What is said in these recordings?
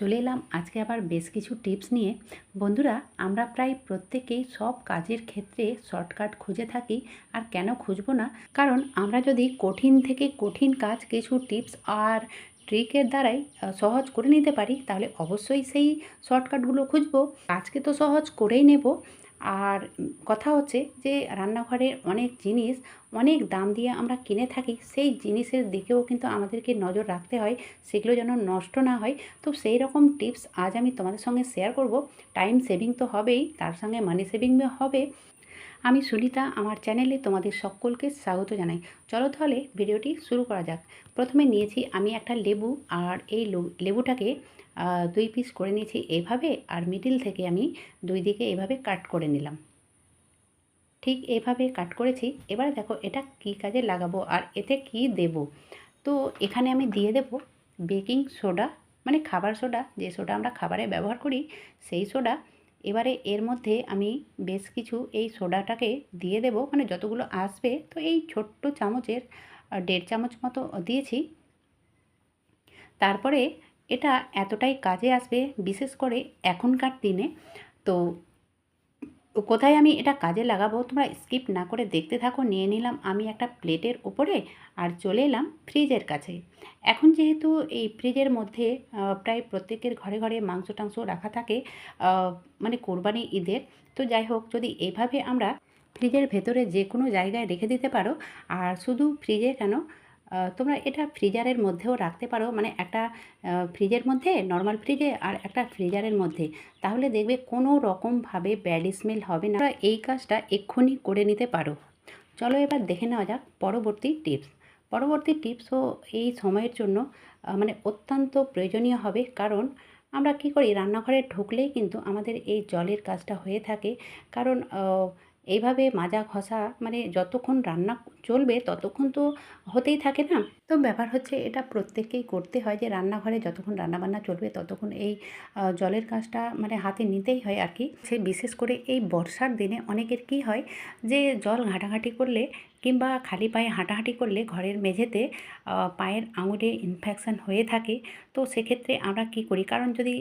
চলে এলাম আজকে আবার বেশ কিছু টিপস নিয়ে। বন্ধুরা, আমরা প্রায় প্রত্যেকেই সব কাজের ক্ষেত্রে শর্টকাট খুঁজে থাকি আর কেন খুঁজবো না? কারণ আমরা যদি কঠিন থেকে কঠিন কাজ কিছু টিপস আর ট্রিকের দ্বারাই সহজ করে নিতে পারি, তাহলে অবশ্যই সেই শর্টকাটগুলো খুঁজবো। কাজকে তো সহজ করেই নেব। আর কথা হচ্ছে যে রান্নাঘরের অনেক জিনিস, অনেক দাম দিয়ে আমরা কিনে থাকি, সেই জিনিসের দিকেও কিন্তু আমাদেরকে নজর রাখতে হয়, সেগুলো যেন নষ্ট না হয়। তো সেই রকম টিপস আজ আমি তোমাদের সঙ্গে শেয়ার করব। টাইম সেভিং তো হবেই, তার সঙ্গে মানি সেভিংও হবে। আমি সুনিতা, আমার চ্যানেলে তোমাদের সকলকে স্বাগত জানাই। চলো তাহলে ভিডিওটি শুরু করা যাক। প্রথমে নিয়েছি আমি একটা লেবু, আর এই লেবুটাকে দুই পিস করে নিয়েছি। এভাবে আর মিডিল থেকে আমি দুই দিকে এভাবে কাট করে নিলাম। ঠিক এভাবে কাট করেছি। এবার দেখো এটা কী কাজে লাগাবো আর এতে কি দেব? তো এখানে আমি দিয়ে দেব বেকিং সোডা মানে খাবার সোডা যে সোডা আমরা খাবারে ব্যবহার করি, সেই সোডা এবারে এর মধ্যে আমি বেশ কিছু এই সোডাটাকে দিয়ে দেব মানে যতগুলো আসবে, তো এই ছোট্ট চামচের দেড় চামচ মতো দিয়েছি। তারপরে এটা এতটাই কাজে আসবে, বিশেষ করে এখনকার দিনে। তো কোথায় আমি এটা কাজে লাগাবো তোমরা স্কিপ না করে দেখতে থাকো, নিয়ে নিলাম আমি একটা প্লেটের ওপরে আর চলে এলাম ফ্রিজের কাছে। এখন যেহেতু এই ফ্রিজের মধ্যে প্রায় প্রত্যেকের ঘরে ঘরে মাংস টাংস রাখা থাকে মানে কোরবানি ঈদের, তো যাই হোক, যদি এইভাবে আমরা ফ্রিজের ভেতরে যে কোনো জায়গায় রেখে দিতে পারো, আর শুধু ফ্রিজে কেন তোমরা এটা ফ্রিজারের মধ্যেও রাখতে পারো। মানে একটা ফ্রিজের মধ্যে নর্মাল ফ্রিজে আর একটা ফ্রিজারের মধ্যে। তাহলে দেখবে কোনো রকমভাবে ব্যাড স্মেল হবে না। এই কাজটা এক্ষুনি করে নিতে পারো। চলো এবার দেখে নেওয়া যাক পরবর্তী টিপস পরবর্তী টিপসও এই সময়ের জন্য মানে অত্যন্ত প্রয়োজনীয় হবে। কারণ আমরা কি করি? রান্নাঘরে ঢুকলেই কিন্তু আমাদের এই জলের কাজটা হয়ে থাকে। কারণ এইভাবে মাজা ঘষা মানে যতক্ষণ রান্না চলবে ততক্ষণ তো হতেই থাকে না। তো ব্যাপার হচ্ছে এটা প্রত্যেককেই করতে হয় যে রান্নাঘরে যতক্ষণ রান্নাবান্না চলবে ততক্ষণ এই জলের কাজটা মানে হাতে নিতেই হয় আর কি। সে বিশেষ করে এই বর্ষার দিনে অনেকের কি হয় যে জল ঘাঁটাঘাঁটি করলে কিংবা খালি পায়ে হাঁটাহাঁটি করলে ঘরের মেঝেতে পায়ের আঙুলে ইনফেকশান হয়ে থাকে। তো সেক্ষেত্রে আমরা কি করি? কারণ যদি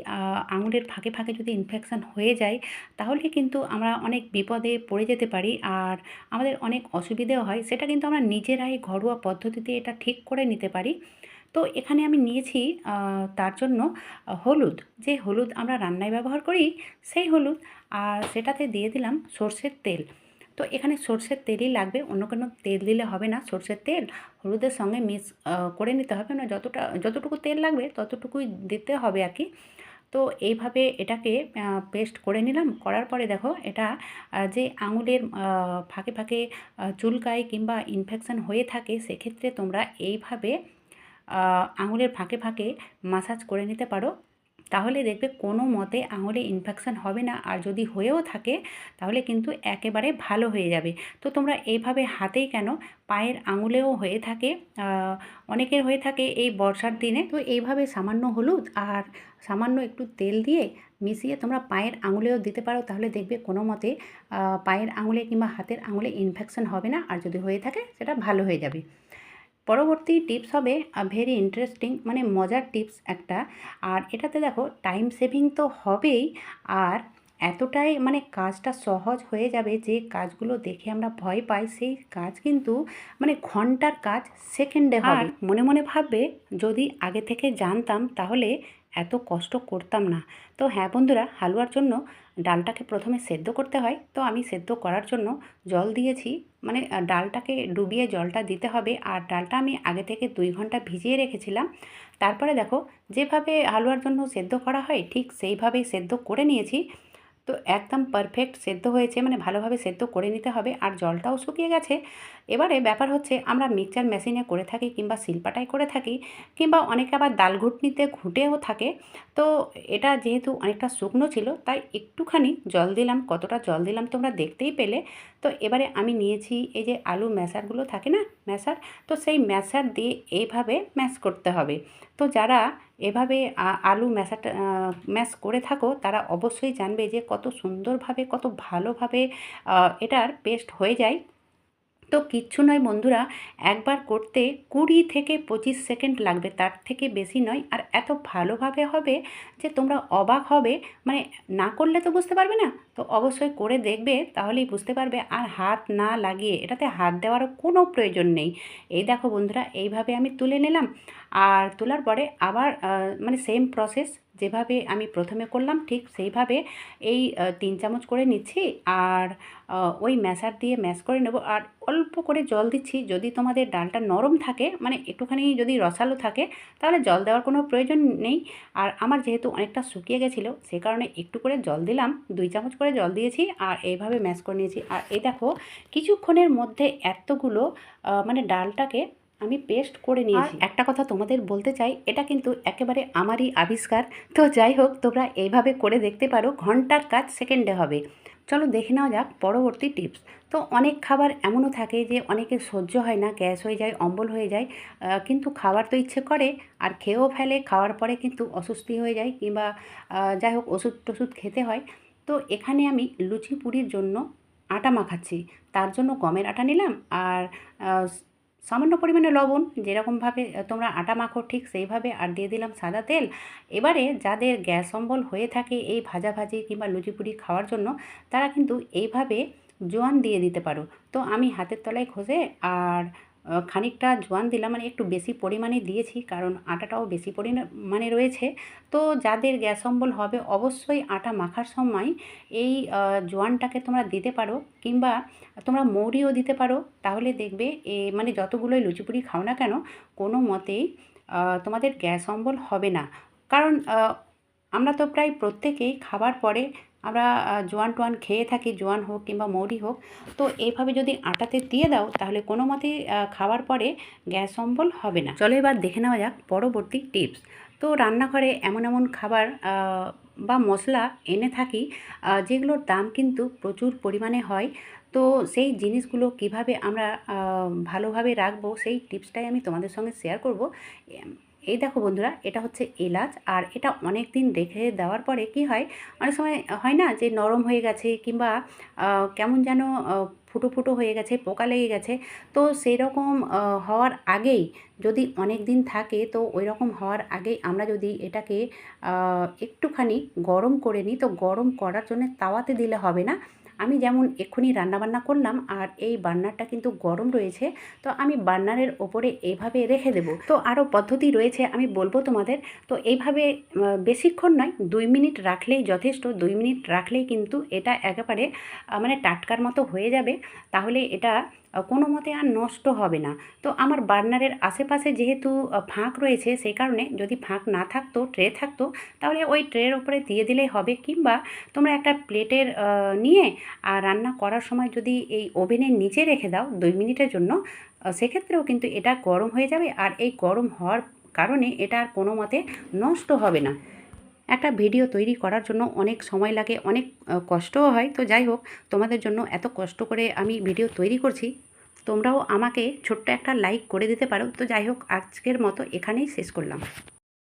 আঙুলের ফাঁকে ফাঁকে যদি ইনফেকশান হয়ে যায়, তাহলে কিন্তু আমরা অনেক বিপদে পড়ে যেতে পারি। আর আমাদের অনেক অসুবিধেও হয়। সেটা কিন্তু আমরা নিজেরাই ঘরোয়া পদ্ধতিতে এটা ঠিক করে নিতে পারি। তো এখানে আমি নিয়েছি তার জন্য হলুদ। যে হলুদ আমরা রান্নায় ব্যবহার করি, সেই হলুদ। আর সেটাতে দিয়ে দিলাম সর্ষের তেল। তো এখানে সর্ষের তেলই লাগবে, অন্য কোনো তেল দিলে হবে না। সর্ষের তেল হলুদের সঙ্গে মিক্স করে নিতে হবে। না যতটা, যতটুকু তেল লাগবে ততটুকুই দিতে হবে আর কি। তো এইভাবে এটাকে পেস্ট করে নিলাম। করার পরে দেখো এটা যে আঙুলের ফাঁকে ফাঁকে চুলকায় কিংবা ইনফেকশান হয়ে থাকে, সেক্ষেত্রে তোমরা এইভাবে আঙুলের ফাঁকে ফাঁকে মাসাজ করে নিতে পারো। তাহলে দেখবে কোনো মতে আঙুলে ইনফেকশান হবে না। আর যদি হয়েও থাকে, তাহলে কিন্তু একেবারে ভালো হয়ে যাবে। তো তোমরা এইভাবে হাতেই কেন পায়ের আঙুলেও হয়ে থাকে অনেকের হয়ে থাকে এই বর্ষার দিনে। তো এইভাবে সামান্য হলুদ আর সামান্য একটু তেল দিয়ে মিশিয়ে তোমরা পায়ের আঙুলেও দিতে পারো। তাহলে দেখবে কোনো মতে পায়ের আঙুলে কিংবা হাতের আঙুলে ইনফেকশন হবে না। আর যদি হয়ে থাকে, সেটা ভালো হয়ে যাবে। পরবর্তী টিপস হবে ভেরি ইন্টারেস্টিং মানে মজার টিপস একটা। আর এটাতে দেখো টাইম সেভিং তো হবেই আর এতটাই মানে কাজটা সহজ হয়ে যাবে যে কাজগুলো দেখে আমরা ভয় পাই সেই কাজ কিন্তু মানে ঘণ্টার কাজ সেকেন্ডে হবে। মনে মনে ভাববে যদি আগে থেকে জানতাম তাহলে এত কষ্ট করতাম না। তো হ্যাঁ বন্ধুরা, হালুয়ার জন্য ডালটাকে প্রথমে সেদ্ধ করতে হয়। তো আমি সেদ্ধ করার জন্য জল দিয়েছি। মানে ডালটাকে ডুবিয়ে জলটা দিতে হবে। আর ডালটা আমি আগে থেকে দুই ঘণ্টা ভিজিয়ে রেখেছিলাম। তারপরে দেখো, যেভাবে হালুয়ার জন্য সেদ্ধ করা হয়, ঠিক সেইভাবেই সেদ্ধ করে নিয়েছি। তো একদম পারফেক্ট সেদ্ধ হয়েছে মানে ভালোভাবে সেদ্ধ করে নিতে হবে আর জলটাও শুকিয়ে গেছে। এবারে ব্যাপার হচ্ছে আমরা মিক্সচার মেশিনে করে থাকি কিংবা শিলপাটায় করে থাকি কিংবা অনেকে আবার ডাল ঘুটনিতে ঘুটেও থাকে। তো এটা যেহেতু অনেকটা শুকনো ছিল, তাই একটুখানি জল দিলাম, কতটা জল দিলাম তোমরা দেখতেই পেলে। তো এবারে আমি নিয়েছি এই যে আলু ম্যাশারগুলো থাকে না ম্যাশার তো সেই ম্যাশার দিয়ে এইভাবে ম্যাশ করতে হবে। তো যারা এভাবে আলু ম্যাশাটা ম্যাশ করে থাকো। তারা অবশ্যই জানবে যে কত সুন্দরভাবে, কত ভালোভাবে এটার পেস্ট হয়ে যায়। তো কিচ্ছু নয় বন্ধুরা, একবার করতে কুড়ি থেকে পঁচিশ সেকেন্ড লাগবে। তার থেকে বেশি নয়। আর এত ভালোভাবে হবে যে তোমরা অবাক হবে মানে না করলে তো বুঝতে পারবে না। তো অবশ্যই করে দেখবে, তাহলেই বুঝতে পারবে। আর হাত না লাগিয়ে এটাতে হাত দেওয়ারও কোনো প্রয়োজন নেই। এই দেখো বন্ধুরা, এইভাবে আমি তুলে নিলাম। আর তোলার পরে আবার মানে সেম প্রসেস যেভাবে আমি প্রথমে করলাম, ঠিক সেইভাবে এই তিন চামচ করে নিচ্ছি। আর ওই ম্যাশার দিয়ে ম্যাশ করে নেব। আর অল্প করে জল দিচ্ছি। যদি তোমাদের ডালটা নরম থাকে মানে একটুখানি যদি রসালো থাকে, তাহলে জল দেওয়ার কোনো প্রয়োজন নেই। আর আমার যেহেতু অনেকটা শুকিয়ে গেছিল সে কারণে একটু করে জল দিলাম দুই চামচ করে জল দিয়েছি আর এইভাবে ম্যাশ করে নিয়েছি। আর এই দেখো কিছুক্ষণের মধ্যে এতগুলো মানে ডালটাকে আমি পেস্ট করে নিয়েছি। একটা কথা তোমাদের বলতে চাই এটা কিন্তু একেবারে আমারই আবিষ্কার। তো যাই হোক তোমরা এইভাবে করে দেখতে পারো ঘণ্টার কাজ সেকেন্ডে হবে। চলো দেখে নেওয়া যাক পরবর্তী টিপস। তো অনেক খাবার এমনও থাকে যে অনেকে সহ্য হয় না, গ্যাস হয়ে যায়, অম্বল হয়ে যায় কিন্তু খাবার তো ইচ্ছে করে আর খেয়েও ফেলে, খাওয়ার পরে কিন্তু অস্বস্তি হয়ে যায় কিংবা যাই হোক ওষুধ টষুধ খেতে হয়। তো এখানে আমি লুচি পুরির জন্য আটা মাখাচ্ছি। তার জন্য গমের আটা নিলাম আর সামান্য পরিমাণে লবণ, যেরকমভাবে তোমরা আটা মাখো ঠিক সেইভাবে, আর দিয়ে দিলাম সাদা তেল। এবারে যাদের গ্যাস অম্বল হয়ে থাকে এই ভাজাভাজি কিংবা লুচিপুরি খাওয়ার জন্য, তারা কিন্তু এইভাবে জোয়ান দিয়ে দিতে পারো। তো আমি হাতের তলায় খোঁজে আর খানিকটা জোয়ান দিলাম মানে একটু বেশি পরিমাণে দিয়েছি, কারণ আটাটাও বেশি পরিমাণে রয়েছে। তো যাদের গ্যাস অম্বল হবে, অবশ্যই আটা মাখার সময় এই জোয়ানটাকে তোমরা দিতে পারো, কিংবা তোমরা মৌরিও দিতে পারো। তাহলে দেখবে এ মানে যতগুলোই লুচিপুরি খাও না কেন, কোনো মতেই তোমাদের গ্যাস অম্বল হবে না। কারণ আমরা তো প্রায় প্রত্যেকেই খাবার পরে আমরা জোয়ান টোয়ান খেয়ে থাকি জোয়ান হোক কিংবা মৌরি হোক তো এইভাবে যদি আটাতে দিয়ে দাও তাহলে কোনো আহ, খাওয়ার পরে গ্যাস অম্বল হবে না। চলো এবার দেখে নেওয়া যাক পরবর্তী টিপস। তো রান্নাঘরে এমন এমন খাবার বা মশলা এনে থাকি যেগুলোর দাম কিন্তু প্রচুর পরিমাণে হয় তো সেই জিনিসগুলো কীভাবে আমরা ভালোভাবে রাখব সেই টিপসটাই আমি তোমাদের সঙ্গে শেয়ার করব। এই দেখো বন্ধুরা, এটা হচ্ছে এলাচ, আর এটা অনেক দিন রেখে দেওয়ার পরে কি হয়, অনেক সময় হয় না যে নরম হয়ে গেছে কিংবা কেমন যেন ফুটো ফুটো হয়ে গেছে, পোকা লেগে গেছে। তো সেই রকম হওয়ার আগেই যদি অনেক দিন থাকে, তো ওই রকম হওয়ার আগেই আমরা যদি এটাকে একটুখানি গরম করে নিই, তো গরম করার জন্য তাওয়াতে দিলে হবে না। আমি যেমন এক্ষুনি রান্নাবান্না করলাম আর এই বার্নারটা কিন্তু গরম রয়েছে, তো আমি বার্নারের ওপরে এইভাবে রেখে দেব। তো আরও পদ্ধতি রয়েছে, আমি বলব তোমাদের। তো এইভাবে বেশিক্ষণ নয়, দুই মিনিট রাখলেই যথেষ্ট। দুই মিনিট রাখলেই কিন্তু এটা একেবারে মানে টাটকার মতো হয়ে যাবে। তাহলে এটা কোনো মতে আর নষ্ট হবে না। তো আমার বার্নারের আশেপাশে যেহেতু ফাঁক রয়েছে, সেই কারণে যদি ফাঁক না থাকতো, ট্রে থাকতো, তাহলে ওই ট্রের ওপরে দিয়ে দিলেই হবে। কিংবা তোমরা একটা প্লেটের নিয়ে আর রান্না করার সময় যদি এই ওভেনের নিচে রেখে দাও দুই মিনিটের জন্য সেক্ষেত্রেও কিন্তু এটা গরম হয়ে যাবে। আর এই গরম হওয়ার কারণে এটা আর কোনো মতে নষ্ট হবে না। একটা ভিডিও তৈরি করার জন্য অনেক সময় লাগে, অনেক কষ্টও হয়। তো যাই হোক, তোমাদের জন্য এত কষ্ট করে আমি ভিডিও তৈরি করছি। তোমরাও আমাকে ছোট্ট একটা লাইক করে দিতে পারো। তো যাই হোক, আজকের মতো এখানেই শেষ করলাম।